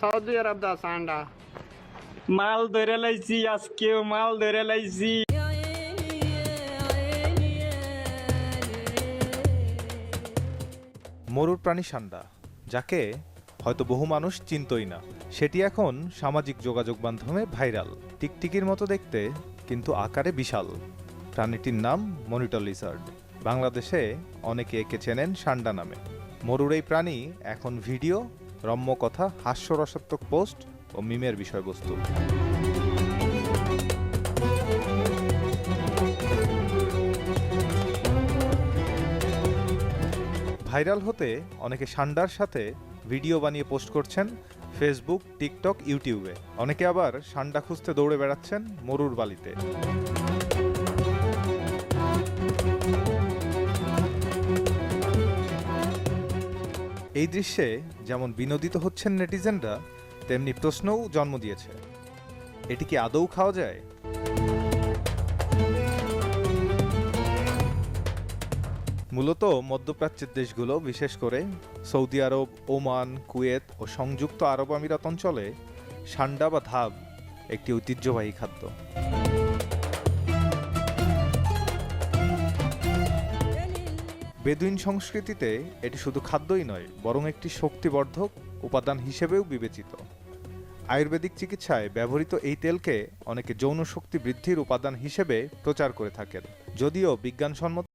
Saudi আরব দা সান্ডা মাল ধরে লাইছি আজকেও মাল ধরে লাইছি। মরুর প্রাণী সান্ডা যাকে হয়তো বহু মানুষ চিনতই না। সেটি এখন সামাজিক যোগাযোগ মাধ্যমে ভাইরাল। টিকটিকির মতো দেখতে কিন্তু আকারে বিশাল। প্রাণীটির নাম মনিটর লিজার্ড। বাংলাদেশে অনেকে একে চেনেন সান্ডা নামে। মরুর এই প্রাণী এখন ভিডিও রম্য কথা হাস্যরসাত্মক পোস্ট ও মিমের বিষয়বস্তু। ভাইরাল হতে অনেকে সান্ডার সাথে ভিডিও বানিয়ে পোস্ট করছেন ফেসবুক, টিকটক, ইউটিউবে। অনেকে আবার সান্ডা খুঁজতে দৌড়ে বেড়াচ্ছেন মরুর বালিতে। এই দৃশ্যে যেমন বিনোদিত হচ্ছেন নেটিজেনরা, তেমনি প্রশ্নও জন্ম দিয়েছে। এটি কি আদৌ খাওয়া যায়? মূলত মধ্যপ্রাচ্যের দেশগুলো, বিশেষ করে সৌদি আরব, ওমান, কুয়েত ও সংযুক্ত আরব আমিরাত অঞ্চলে সান্ডা বা ধাব একটি ঐতিহ্যবাহী খাদ্য। বেদুইন সংস্কৃতিতে এটি শুধু খাদ্যই নয়, বরং একটি শক্তিবর্ধক উপাদান হিসেবেও বিবেচিত। আয়ুর্বেদিক চিকিৎসায় ব্যবহৃত এই তেলকে অনেকে যৌন শক্তি বৃদ্ধির উপাদান হিসেবে প্রচার করে থাকেন, যদিও বিজ্ঞানসম্মত